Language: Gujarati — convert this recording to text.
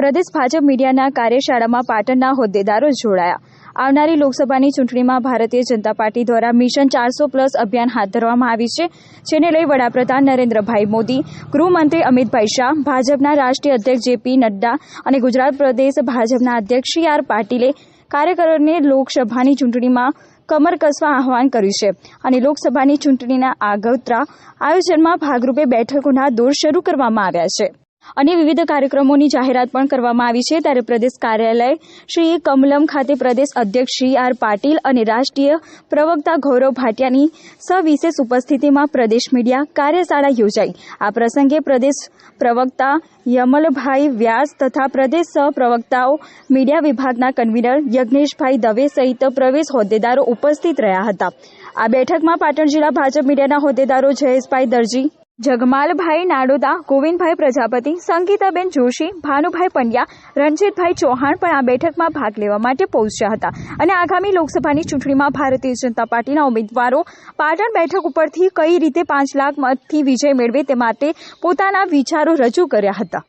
પ્રદેશ ભાજપ મીડિયાના કાર્યશાળામાં પાટણના હોદ્દેદારો જોડાયા. આવનારી લોકસભાની ચૂંટણીમાં ભારતીય જનતા પાર્ટી દ્વારા મિશન ચારસો પ્લસ અભિયાન હાથ ધરવામાં આવી છે, જેને લઈ વડાપ્રધાન નરેન્દ્રભાઈ મોદી, ગૃહમંત્રી અમિતભાઈ શાહ, ભાજપના રાષ્ટ્રીય અધ્યક્ષ જેપી નડ્ડા અને ગુજરાત પ્રદેશ ભાજપના અધ્યક્ષ સી આર પાટીલે કાર્યકરોને લોકસભાની ચૂંટણીમાં કમર કસવા આહવાન કર્યું છે અને લોકસભાની ચૂંટણીના આગોતરા આયોજનમાં ભાગરૂપે બેઠકોના દોર શરૂ કરવામાં આવ્યા છે. અને વિવિધ કાર્યક્રમોની જાહેરાત પણ કરવામાં આવી છે. ત્યારે પ્રદેશ કાર્યાલય શ્રી કમલમ ખાતે પ્રદેશ અધ્યક્ષ શ્રી આર પાટીલ અને રાષ્ટ્રીય પ્રવક્તા ગૌરવ ભાટિયાની સવિશેષ ઉપસ્થિતિમાં પ્રદેશ મીડિયા કાર્યશાળા યોજાઈ. આ પ્રસંગે પ્રદેશ પ્રવક્તા યમલભાઈ વ્યાસ તથા પ્રદેશ સહપ્રવક્તાઓ મીડિયા વિભાગના કન્વીનર યજ્ઞેશભાઈ દવે સહિત પ્રવેશ હોદ્દેદારો ઉપસ્થિત રહ્યા હતા. આ બેઠકમાં પાટણ જિલ્લા ભાજપ મીડિયાના હોદ્દેદારો જયેશભાઈ દરજી જગમાલભાઈ નાડોદા, ગોવિંદભાઈ પ્રજાપતિ, સંગીતાબેન જોશી, ભાનુભાઈ પંડ્યા, રણજીતભાઈ ચૌહાણ પણ આ બેઠકમાં ભાગ લેવા માટે પહોંચ્યા હતા. અને આગામી લોકસભાની ચૂંટણીમાં ભારતીય જનતા પાર્ટીના ઉમેદવારો પાટણ બેઠક ઉપરથી કઈ રીતે પાંચ લાખ મતથી વિજય મેળવે તે માટે પોતાના વિચારો રજૂ કર્યા હતા.